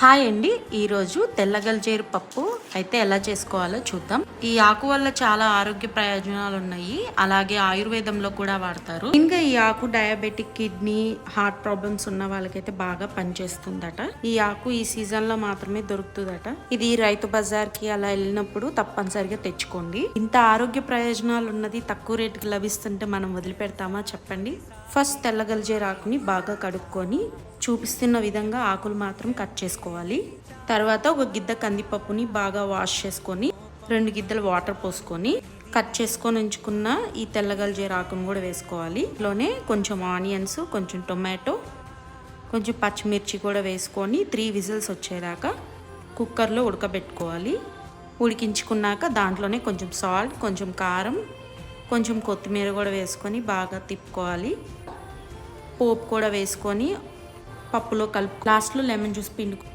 Hi అండి. ఈరోజు తెల్లగల్జేరు పప్పు అయితే ఎలా చేసుకోవాలో చూద్దాం. ఈ ఆకు వల్ల చాలా ఆరోగ్య ప్రయోజనాలు ఉన్నాయి అలాగే ఆయుర్వేదంలో కూడా వాడతారు. ఇంకా ఈ ఆకు డయాబెటిక్ కిడ్నీ హార్ట్ ప్రాబ్లమ్స్ ఉన్న వాళ్ళకైతే బాగా పనిచేస్తుందట. ఈ ఆకు ఈ సీజన్లో మాత్రమే దొరుకుతుందట. ఇది రైతు బజార్కి అలా వెళ్ళినప్పుడు తప్పనిసరిగా తెచ్చుకోండి. ఇంత ఆరోగ్య ప్రయోజనాలు ఉన్నది తక్కువ రేటుకి లభిస్తుంటే మనం వదిలిపెడతామా చెప్పండి. ఫస్ట్ తెల్లగల్జేరు ఆకుని బాగా కడుక్కొని చూపిస్తున్న విధంగా ఆకులు మాత్రం కట్ చేసుకోవాలి. తర్వాత ఒక గిద్ద కందిపప్పుని బాగా వాష్ చేసుకొని రెండు గిద్దలు వాటర్ పోసుకొని కట్ చేసుకొని ఉంచుకున్న ఈ తెల్లగల్జేరు ఆకును కూడా వేసుకోవాలి. లోనే కొంచెం ఆనియన్స్ కొంచెం టొమాటో కొంచెం పచ్చిమిర్చి కూడా వేసుకొని త్రీ విజిల్స్ వచ్చేదాకా కుక్కర్లో ఉడకబెట్టుకోవాలి. ఉడికించుకున్నాక దాంట్లోనే కొంచెం సాల్ట్ కొంచెం కారం కొంచెం కొత్తిమీర కూడా వేసుకొని బాగా తిప్పుకోవాలి. పోపు కూడా వేసుకొని పప్పులో కలుపు లాస్ట్లో లెమన్ జ్యూస్ పిండుకు